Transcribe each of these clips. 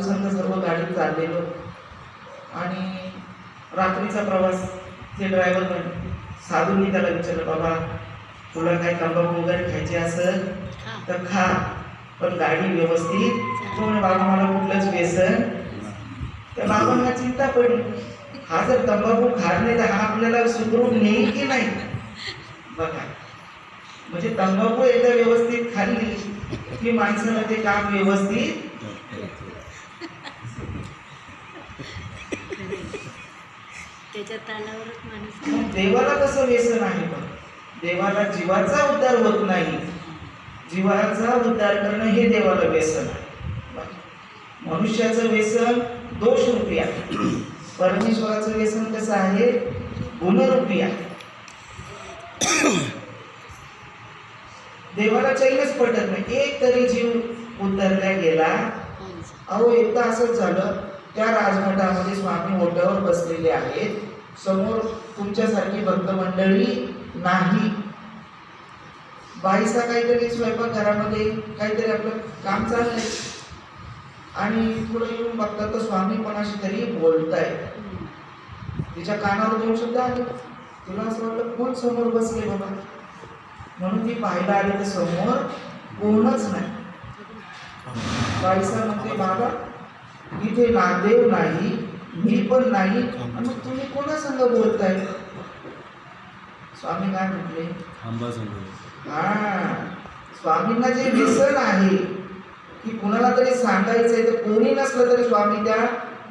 संघ सर्व गाडीत चाललेलो. आणि रात्रीचा प्रवास ते ड्रायव्हर साधूंनी त्याला विचारलं बाबा तुला काय तंबाखू वगैरे खायची असेल तर खा पण गाडी व्यवस्थित तो बाबा मला कुठलंच व्यसन. त्या बाबांना चिंता पडली. हा जर तंबाखू खात नाही तर हा आपल्याला सुधरून नेईल की नाही? बघा म्हणजे तंबाखू एकदा व्यवस्थित खाल्ली की माणसाला ते काम व्यवस्थित त्याच्या तालावरच माणूस देवाला कसं व्यसन आहे पण देवाला जीवाचा उद्धार होत नाही. जीवाचा उद्धार करणं हे देवाला व्यसन आहे. मनुष्याचं व्यसन दोषरूपी आहे. परमेश्वराचं व्यसन कसं आहे? गुणरूपी आहे. देवाला चैनच पटत नाही. एक तरी जीव उतरला गेला. अहो एकदा असंच झालं. त्या राजमठामध्ये स्वामी ओट्यावर बसलेले आहेत. समोर तुमच्यासारखी भक्त मंडळी नाही. बाईसा काहीतरी स्वयंपाक घरामध्ये काहीतरी आपलं काम चाललंय. आणि पुढे येऊन बघतात तर स्वामी कोणाशी तरी बोलताय तिच्या कानावर दोन शब्द आले तिला असं वाटलं कोण समोर बसले बाबा? म्हणून ती पाहायला आली तर समोर कोणच नाही. बाईसा म्हणते बाबा इथे नादेव नाही मी पण नाही. मग तुम्ही कोणा संग बोलताय? स्वामी काय म्हटले? हा स्वामींना जे व्यसन आहे की कुणाला तरी सांगायचंय तर कोणी नसलं तरी स्वामी त्या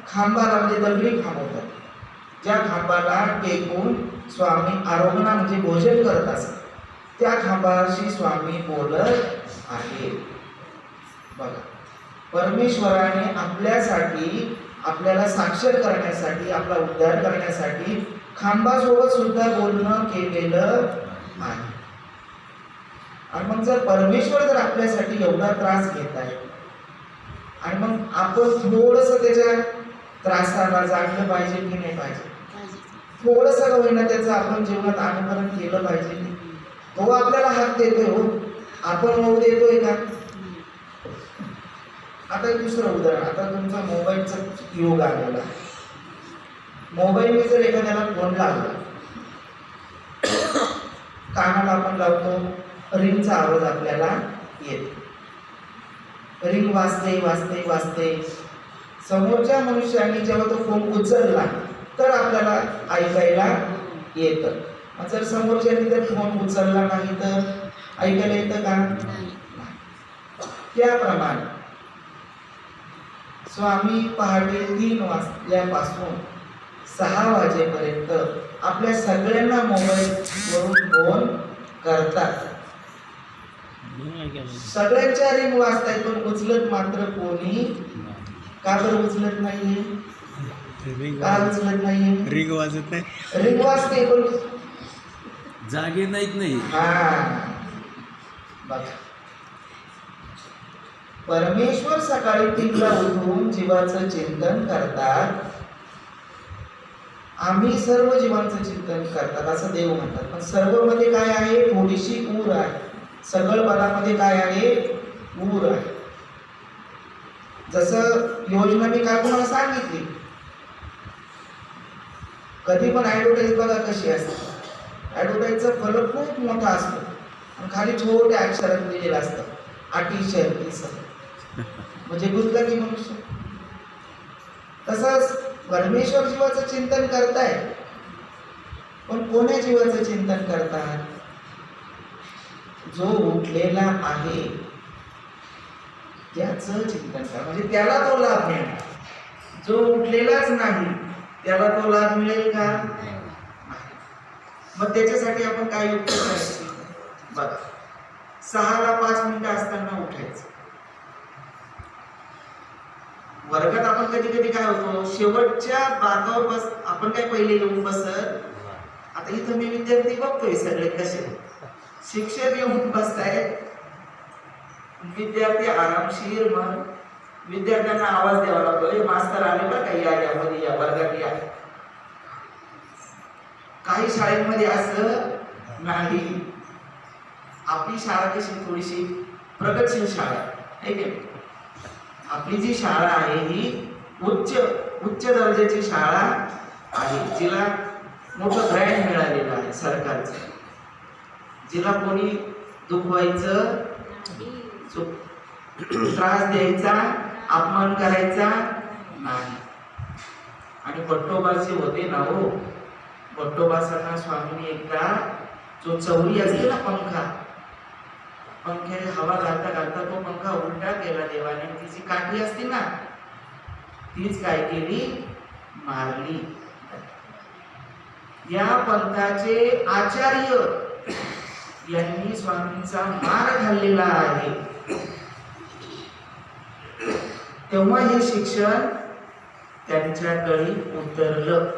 खांबाला म्हणजे दगडी थांबवतात. ज्या खांबाला टेकून स्वामी आरोग्य म्हणजे भोजन करत असतात त्या खांबाशी स्वामी बोलत आहे बघा. परमेश्वराने आपल्यासाठी आपल्याला साक्षर करण्यासाठी आपला उद्धार करण्यासाठी खांबासोबत सुद्धा बोलणं केलेलं आहे. आणि मग जर परमेश्वर जर आपल्यासाठी एवढा त्रास घेत आहे आणि मग आपण थोडस त्याच्या त्रासाला जाणलं पाहिजे की नाही पाहिजे? थोडस का होईना त्याचं आपण जीवनात अनुकरण केलं पाहिजे? की तो आपल्याला हात देतोय हो. आपण होऊ देतोय का? आता दुसरं उदाहरण. आता तुमचा मोबाईलचा योग आलेला मोबाईलने जर एखाद्याला फोन लागला कानाला आपण लावतो रिंगचा आवाज आपल्याला येतो. रिंग वाजते वाजते वाजते समोरच्या मनुष्याने जेव्हा तो फोन उचलला तर आपल्याला ऐकायला येतं. जर समोरच्याने जर फोन उचलला नाही तर ऐकायला येतं का? त्याप्रमाणे स्वामी पहाटे तीन वाजल्यापासून सहा वाजेपर्यंत आपल्या सगळ्यांना मोबाईल वरून फोन करतात. सगळ्यांच्या रिंग वाजतायत पण उचलत मात्र कोणी का बरं उचलत नाहीये? का उचलत नाहीये? रिग वाजत नाही. रिंग वाजते पण जागे नाहीत नाही. हा. बघा. परमेश्वर सकाळी तीनला उठून जीवाचं चिंतन करतात. आम्ही सर्व जीवांचं चिंतन करतात असं देव म्हणतात. पण सर्वमध्ये काय आहे? थोडीशी ऊर आहे. सगळ पदामध्ये काय आहे? ऊर आहे. जसं योजना मी काय तुम्हाला सांगितली? कधी पण ॲडव्हर्टाईज बघा कशी असते. ॲडव्हर्टाईजचा फलक खूप मोठा असतो. आणि खाली छोट्या अक्षरात लिहिलेलं असतं. अटी शर्ती म्हणजे गुंतला की मनुष्य. तसंच परमेश्वर जीवाचं चिंतन करताय पण कोण्या जीवाचं चिंतन करतात? जो उठलेला आहे त्याचं चिंतन करा. म्हणजे त्याला तो लाभ मिळणार जो उठलेलाच नाही त्याला तो लाभ मिळेल का? मग त्याच्यासाठी आपण काय युक्त करायची? बघा. सहाला पाच मिनिटं असताना उठायचं. वर्गात आपण कधी कधी काय होतो शेवटच्या बाकावर बस आपण काय पहिले येऊन बसत? आता इथं मी विद्यार्थी बघतोय सगळे कसे. शिक्षक येऊन बसताय. विद्यार्थी आरामशीर मग विद्यार्थ्यांना आवाज द्यावा लागतो. हे मास्तर आले बरं का? या यामध्ये या वर्गात या. काही शाळेमध्ये असं नाही. आपली शाळा कशी? थोडीशी प्रगतशील शाळा. आहे की आपली जी शाळा आहे ही उच्च उच्च दर्जाची शाळा आहे जिला मोठं ग्रँड मिळालेलं आहे सरकारचं. जिला कोणी दुखवायचं त्रास द्यायचा अपमान करायचा नाही. आणि बट्टोबाचे होते ना हो. बट्टोबासांना स्वामीने एकदा जो चौरी असते ना पंखा पंखे हवा घालता घालता तो पंखा उलटा केला देवाने. तिची काठी असते ना तीच काय केली? मारली. या पंथाचे आचार्य यांनी स्वामींचा मार घाललेला आहे. तेव्हा हे शिक्षण त्यांच्याकडे उतरलं.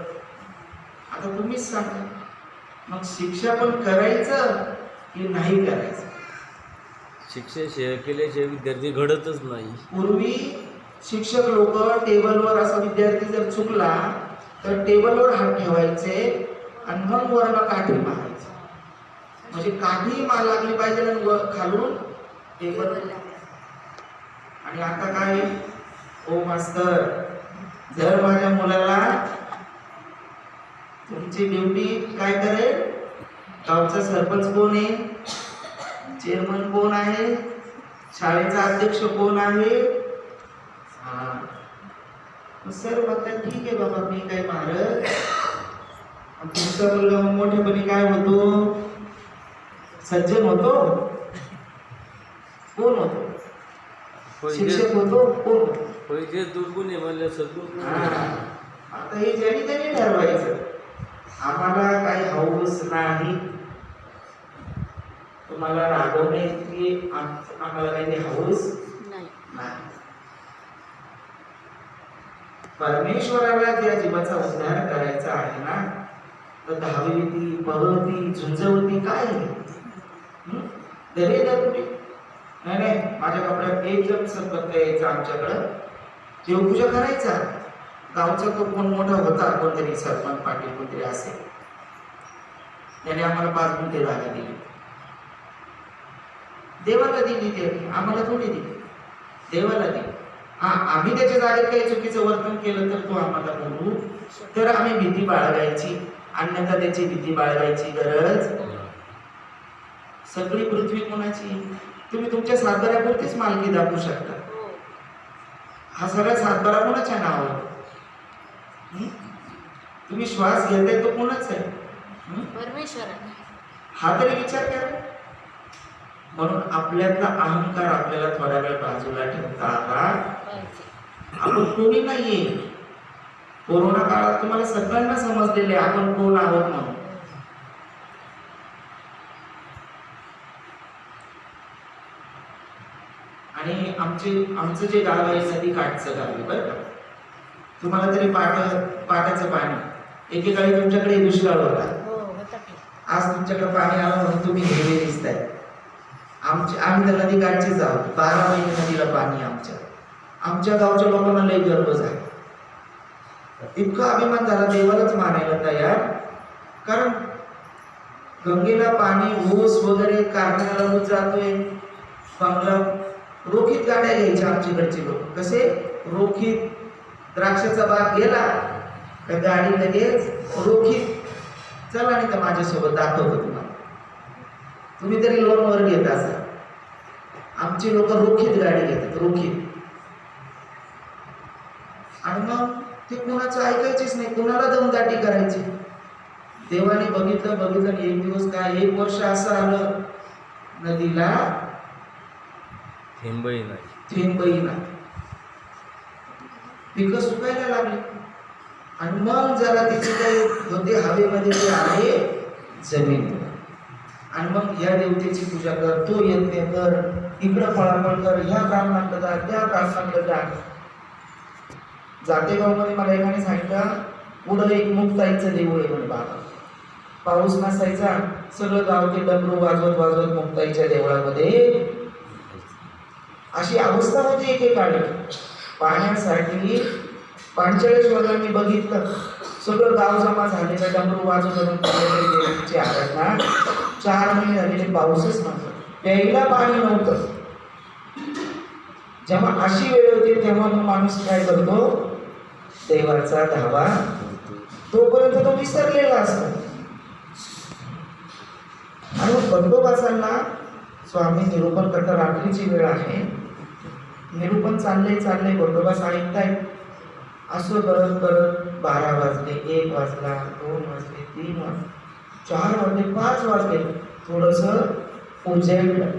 आता तुम्हीच सांगा मग शिक्षा पण करायचं की नाही करायचं? शिक्षण शे केल्याशिवाय विद्यार्थी घडतच नाही. पूर्वी शिक्षक लोक टेबलवर असा विद्यार्थी जर चुकला तर टेबलवर हात ठेवायचे आणि मग वरला काठी मारायचे. म्हणजे काठी मार लागली पाहिजे आणि खालून टेबल. आणि आता काय? ओ मास्तर. जर माझ्या मुलाला तुमची ड्युटी काय करेल? गावचा सरपंच कोण आहे? चेअरमन कोण आहे? शाळेचा अध्यक्ष कोण आहे? हा. सर म्हणतात ठीक आहे बाबा मी काय मारत. तुमचा मुलगा मोठेपणी काय होतो? सज्जन होतो? कोण होतो? शिक्षक होतो? कोण होतो? पहिले दुर्गुण आहे म्हणलं सद्गुण. आता हे ज्यांनी त्यांनी ठरवायचं. आम्हाला काही हौस नाही. तुम्हाला रागवण्याची आम- आम्हाला काही हौस नाही. परमेश्वराला ज्या जीवाचा उद्धार करायचा आहे ना तर धावती पळवती झुंजवती काय आहे? घरी येता तुम्ही नाही नाही. माझ्या कपड्यात एकदम सरपंच यायचं आमच्याकडं. देवपूजा करायचा. गावचा तो कोण मोठा होता कोणतरी सरपंच पाटील कोणतरी असेल. त्याने आम्हाला पाच गुंठे जागा दिली. देवाला दिली त्यांनी आम्हाला थोडी दिली. देवाला दिली. हा आम्ही त्याच्या जागेत काही चुकीचं वर्तन केलं तर तो आम्हाला बोलू. तर आम्ही भीती बाळगायची. अन्यथा त्याची भीती बाळगायची गरज सगळी पृथ्वी कोणाची? तुम्ही तुमच्या सातबाऱ्यापुरतीच मालकी दाखवू शकता. हो हा सगळा सातबारा कोणाच्या नावावर हं? तुम्ही श्वास घेताय तो कोणाच आहे. हा तरी विचार करा. म्हणून आपल्यातला अहंकार आपल्याला थोड्या वेळ बाजूला ठेवता आला. आपण कोणी नाहीये. कोरोना काळात तुम्हाला सगळ्यांना समजलेले आपण कोण आहोत म्हणून. आणि आमचे आमचं जे गाव आहे नदी काठचं गाव आहे बरं का? तुम्हाला तरी पाट पाटाचं पाणी. एकेकाळी तुमच्याकडे दुष्काळ होता. हो आज तुमच्याकडे पाणी आलं म्हणून तुम्ही हिरवे दिसताय. आमचे आम्ही तर नदी आहोत बारा महिने नदीला पाणी आमच्या. आमच्या गावच्या लोकांना लई गर्व झाला. इतका अभिमान झाला देवालाच मानायला तयार. कारण गंगेला पाणी ऊस वगैरे कारखान्याला ऊस जातोय. बंगला रोखीत गाड्या घ्यायच्या आमच्याकडचे लोक. कसे? रोखीत द्राक्षाचा बाग गेला का गाडी लगेच रोखीत. चला नाही तर माझ्यासोबत दाखवतो तुम्हाला. तुम्ही तरी लोनवर घेत असाल. आमची लोक रोखीत गाडी घेतात रोखीत. आणि मग ते कुणाचं ऐकायचीच नाही कुणाला दमदाटी करायची? देवाने बघितलं बघितलं एक दिवस काय एक वर्ष असं आलं नदीला थेंबही नाही. थेंबही नाही. पिकं सुकायला लागली. आणि मग जरा तिथे काही होते हवेमध्ये ते आहे जमीन. आणि मग या देवतेची पूजा कर तो यज्ञ कर इकडं फळाफळ कर ह्या ब्राह्मणाकडे जा त्या ब्राह्मणाकडे जा जातेगावमध्ये मला एकाने सांगितलं पुढं एक मुक्ताईचं देऊळ आहे म्हणे बाबा पाऊस नसायचा सगळं गाव ते डबरू वाजवत वाजवत मुक्ताईच्या देवळामध्ये अशी अवस्था म्हणजे होती एकेकाळी पाण्यासाठी पांचाळेश्वरला मी बघितलं. सगळं गाव जमा झालेलं डमरू वाजवत देवीची आराधना. चार महिने झालेले पाऊसच नव्हता. प्यायला पाणी नव्हतं. जेव्हा अशी वेळ होते तेव्हा मग माणूस काय करतो? देवाचा धावा तोपर्यंत तो विसरलेला असतो. आणि बंदोबासांना स्वामी निरूपण करता रात्रीची वेळ आहे. निरूपण चालले चालले बंदोबास ऐकतायत. असं करत करत बारा वाजले एक वाजला दोन वाजले तीन वाजले चार वाजले पाच वाजले. थोडंसं उजेडलं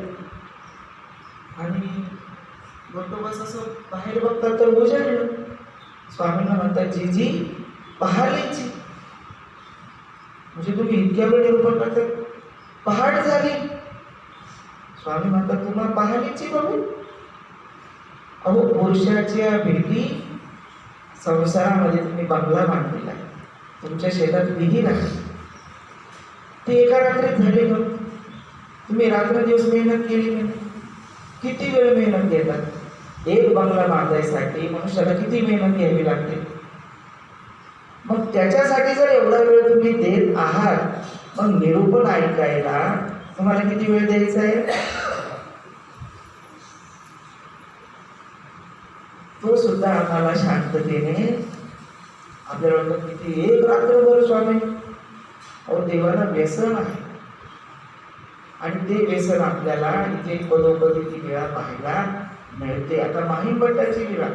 आणि बंडोबास असं बाहेर बघतात तर उजेडलं स्वामींना म्हणतात जी जी पहाडीची. म्हणजे तुम्ही इतक्या वेळ निरूपण करता पहाड झाली. स्वामी म्हणतात तुम्हाला पहाडीची बघू. अहो पुरुषाच्या भेटी संसारामध्ये तुम्ही बंगला बांधलेला आहे. तुमच्या शेतात विहीर आहे. ते एका रात्रीत झाले मग. तुम्ही रात्र दिवस मेहनत केली नाही. किती वेळ मेहनत घेतात? एक बंगला बांधायसाठी मनुष्याला किती मेहनत घ्यावी लागते? मग त्याच्यासाठी जर एवढा वेळ तुम्ही देत आहात मग निरूपण ऐकायला तुम्हाला किती वेळ द्यायचा आहे? तो सुद्धा आम्हाला शांततेने आपल्याला किती एक रात्रभर स्वामी अहो देवाला व्यसन आहे. आणि ते व्यसन आपल्याला इथे पदोपदी ती वेळा पाहायला मिळते. आता माहीम भट्टाची वेळा.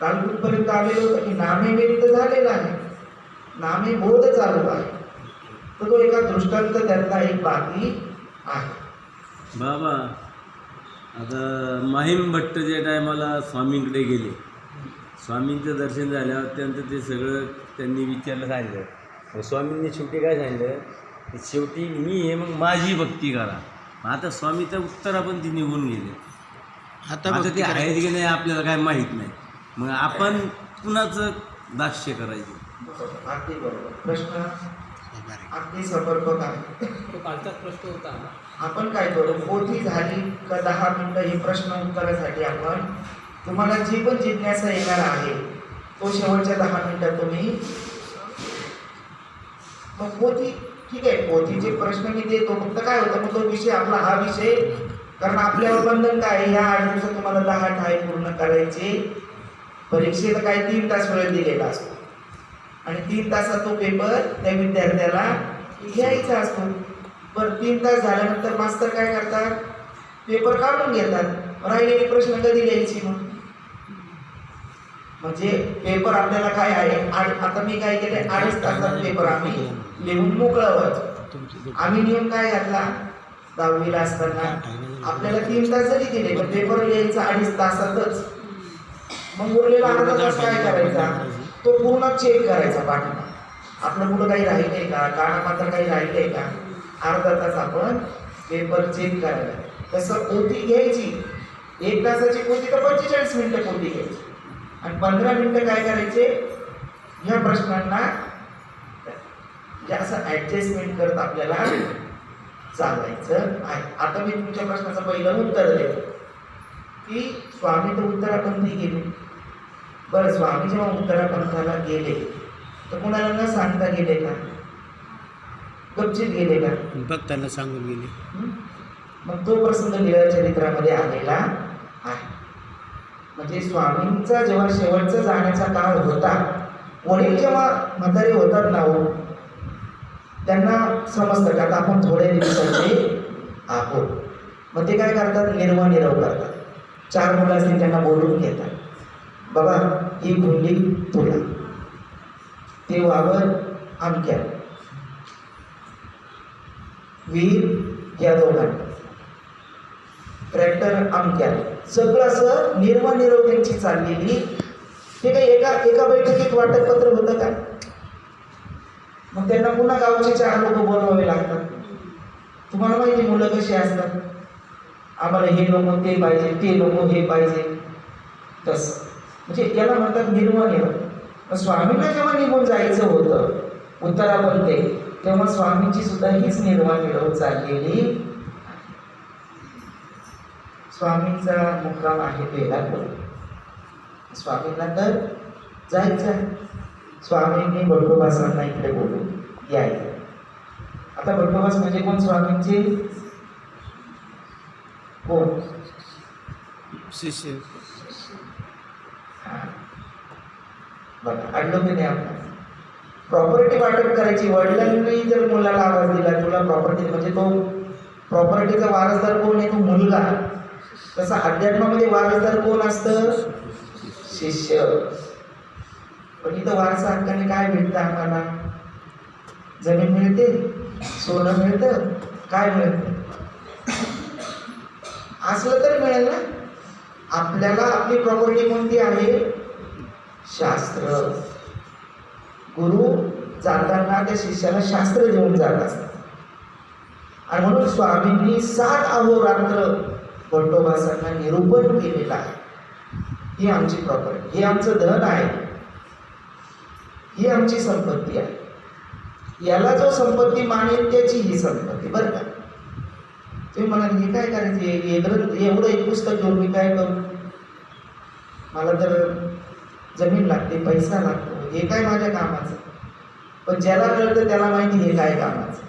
काल कुठपर्यंत आलेलो की नामे व्यक्त झालेला आहे. नामे बोध चालू आहे. तर तो एका दृष्टांत त्यातला एक बाकी आहे. बाबा आता माहीम भट्ट ज्या टायमाला स्वामींकडे गेले. स्वामींचं दर्शन झाल्यावर त्यांचं ते सगळं त्यांनी विचारलं सांगितलं मग स्वामींनी शेवटी काय सांगितलं? की शेवटी मी आहे मग माझी भक्ती करा. मग आता स्वामीचं उत्तर आपण ती निघून गेले. आता ते. आहेत की नाही आपल्याला काय माहीत नाही. मग आपण कुणाचं दास्य करायचं? अगदी बरोबर प्रश्न. अगदी समर्पक आहे तो कालचाच प्रश्न होता आपण काय करू? पोथी झाली का दहा मिनिटं हे प्रश्न उत्तरासाठी आपण तुम्हाला जी पण जिज्ञासा येणार आहे तो शेवटच्या दहा मिनिटात तुम्ही मग पोथी ठीक आहे पोथीचे प्रश्न मी देतो फक्त काय होतं? मग तो विषय आपला हा विषय. कारण आपल्यावर बंधन काय? ह्या आठ दिवसात तुम्हाला दहा ठाय पूर्ण करायचे. परीक्षेला काय? तीन तास वेळ दिलेला असतो. आणि तीन तासात तो पेपर त्या विद्यार्थ्याला घ्यायचा असतो. पण तीन तास झाल्यानंतर मास्तर काय करतात? पेपर काढून घेतात. राहिलेले प्रश्न कधी लिहायची मग? म्हणजे पेपर आपल्याला काय आहे? आड- आता मी काय केले अडीच तासात पेपर आम्ही लिहून मोकळा व्हायचो आम्ही नियम काय घातला? दहावीला असताना आपल्याला तीन तास जरी दिले पण पेपर लिहायचा अडीच तासातच. मग उरलेला अर्धा तास काय करायचा? तो पूर्ण चेक करायचा पाठीमा आपलं कुठं काही राहिलंय का? कानामात्र काही राहिलंय का? अर्धा तास आपण पेपर चेक करायला. तसं पोथी घ्यायची? एक तासाची पोथी तर पंचेचाळीस मिनिटं पोथी घ्यायची? आणि पंधरा मिनिटं काय करायचे? ह्या प्रश्नांना म्हणजे असं ॲडजस्टमेंट करत आपल्याला चालायचं आहे. आता मी तुमच्या प्रश्नाचं पहिलं उत्तर देतो. की स्वामी तर उत्तराखंडी गेले. बरं स्वामी जेव्हा उत्तराखंडाला गेले तर कोणाला न सांगता गेले का? गपचित गेले का? भक्तांना सांगून गेले? मग तो प्रसंग लीला चरित्रामध्ये आलेला आहे. म्हणजे स्वामींचा जेव्हा शेवटचा जाण्याचा काळ होता वडील जेव्हा म्हातारे होतात ना हो त्यांना समजतं का आता आपण थोड्या दिवसाचे आहोत. मग ते काय करतात? निर्वा निरव करतात. चार मुलं असतील त्यांना बोलून घेतात. बाबा ही गुंडी तुला. ते वावर आमक्या वीर या दोघांना. ट्रॅक्टर आमक्या सगळं असं निर्वा त्यांची चाललेली. ते काही एका एका बैठकीत वाटपपत्र होतं का? मग त्यांना पुन्हा गावचे चार लोक बोलवावे लागतात. तुम्हाला माहिती मुलं कशी असतात? आम्हाला हे लोक ते पाहिजे ते लोक हे पाहिजे. तसं. म्हणजे याला म्हणतात निर्वा मग स्वामींना जेव्हा निघून जायचं होतं उत्तरामध्ये तेव्हा स्वामींची सुद्धा हीच निर्वाह मिळवून चाललेली. स्वामींचा मुक्काम आहे बेलापूर. स्वामींना तर जायचं आहे. स्वामींनी बडकोबासांना इकडे बोलून यायचं आता बडकोबास म्हणजे कोण? स्वामींचे कोण? शिष्य. अडलं की नाही आपण. प्रॉपर्टी वाटप करायची. वडिलांनी जर मुलाला आवाज दिला तुला प्रॉपर्टी म्हणजे तो प्रॉपर्टीचा वारसदार कोण आहे? तो मुलगा. तसा अध्यात्मामध्ये वारसदार कोण असतं? शिष्य. पण इथं वारसा हक्काने काय भेटतं आम्हाला? जमीन मिळते सोनं मिळतं काय मिळतं? असलं तर मिळेल ना? आपल्याला आपली प्रॉपर्टी कोणती आहे? शास्त्र. गुरु जाताना त्या शिष्याला शास्त्र देऊन जात असतात. आणि म्हणून स्वामींनी सात अहोरात्र भट्टोबासांना निरूपण केलेलं आहे. ही आमची प्रॉपर्टी हे आमचं धन आहे. ही आमची संपत्ती आहे. याला जो संपत्ती मानेल त्याची ही संपत्ती बरं का? तुम्ही म्हणाल हे काय करायचं? हे- ग्रंथ एवढं एक पुस्तक घेऊन मी काय करू? मला तर जमीन लागते पैसा लागतो. हे काय माझ्या कामाचं? पण ज्याला कळतं त्याला माहिती हे काय कामाचं?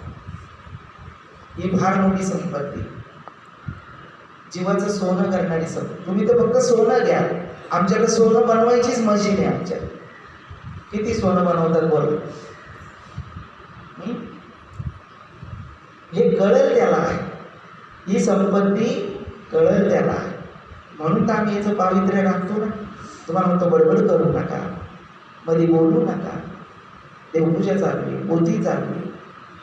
ही फार मोठी संपत्ती. जीवाचं सोनं करणारी संपत्ती. तुम्ही तर फक्त सोनं घ्या. आमच्याकडे सोनं बनवायचीच मशीन आहे आमच्याकडे. किती सोनं बनवतात बोल हे? कळेल त्याला. ही संपत्ती कळेल त्याला. म्हणून तर आम्ही याचं पावित्र्य राखतो ना. तुम्हाला म्हणतो बडबड करू नका. मध्ये बोलू नका. देवपूजा चालली बोधी चालली.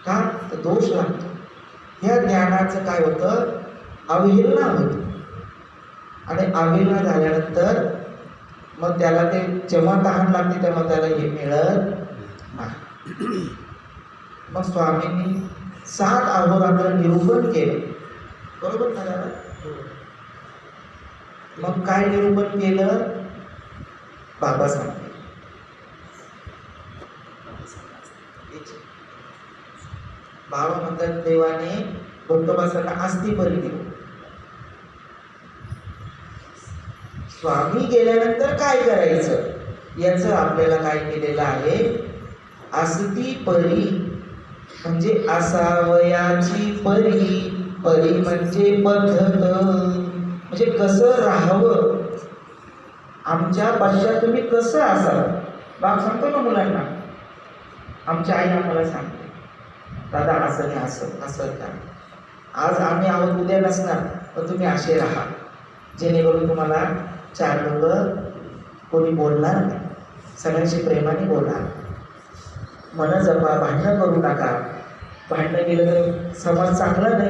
का? तर दोष लागतो. ह्या ज्ञानाचं काय होतं? अवहेलना होती. आणि अवहेलना झाल्यानंतर मग त्याला ते जेव्हा तहान लागते तेव्हा त्याला हे मिळत नाही. मग स्वामींनी सात अहोरात्र निरूपण केलं. बरोबर ना दादा? मग काय निरूपण केलं? बाबासाहेब बाबा म्हणतात देवाने भक्तोबासांना आस्ती परी दिली स्वामी गेल्यानंतर काय करायचं? याचं आपल्याला काय केलेलं आहे? आस्ती परी म्हणजे असावयाची परी. परी म्हणजे पद्धत म्हणजे कसं राहावं? आमच्या पश्चात तुम्ही कसं असावं बाप सांगतो ना मुलांना. आमच्या आई आम्हाला सांगते. दादा असं नाही असं असं का आज आम्ही आहोत उद्या नसणार पण तुम्ही असे राहा. जेणेकरून तुम्हाला चार लोक कोणी बोलणार नाही. सगळ्यांशी प्रेमाने बोला. मन जपा भांडणं करू नका. भांडणं केलं तर समाज चांगला नाही.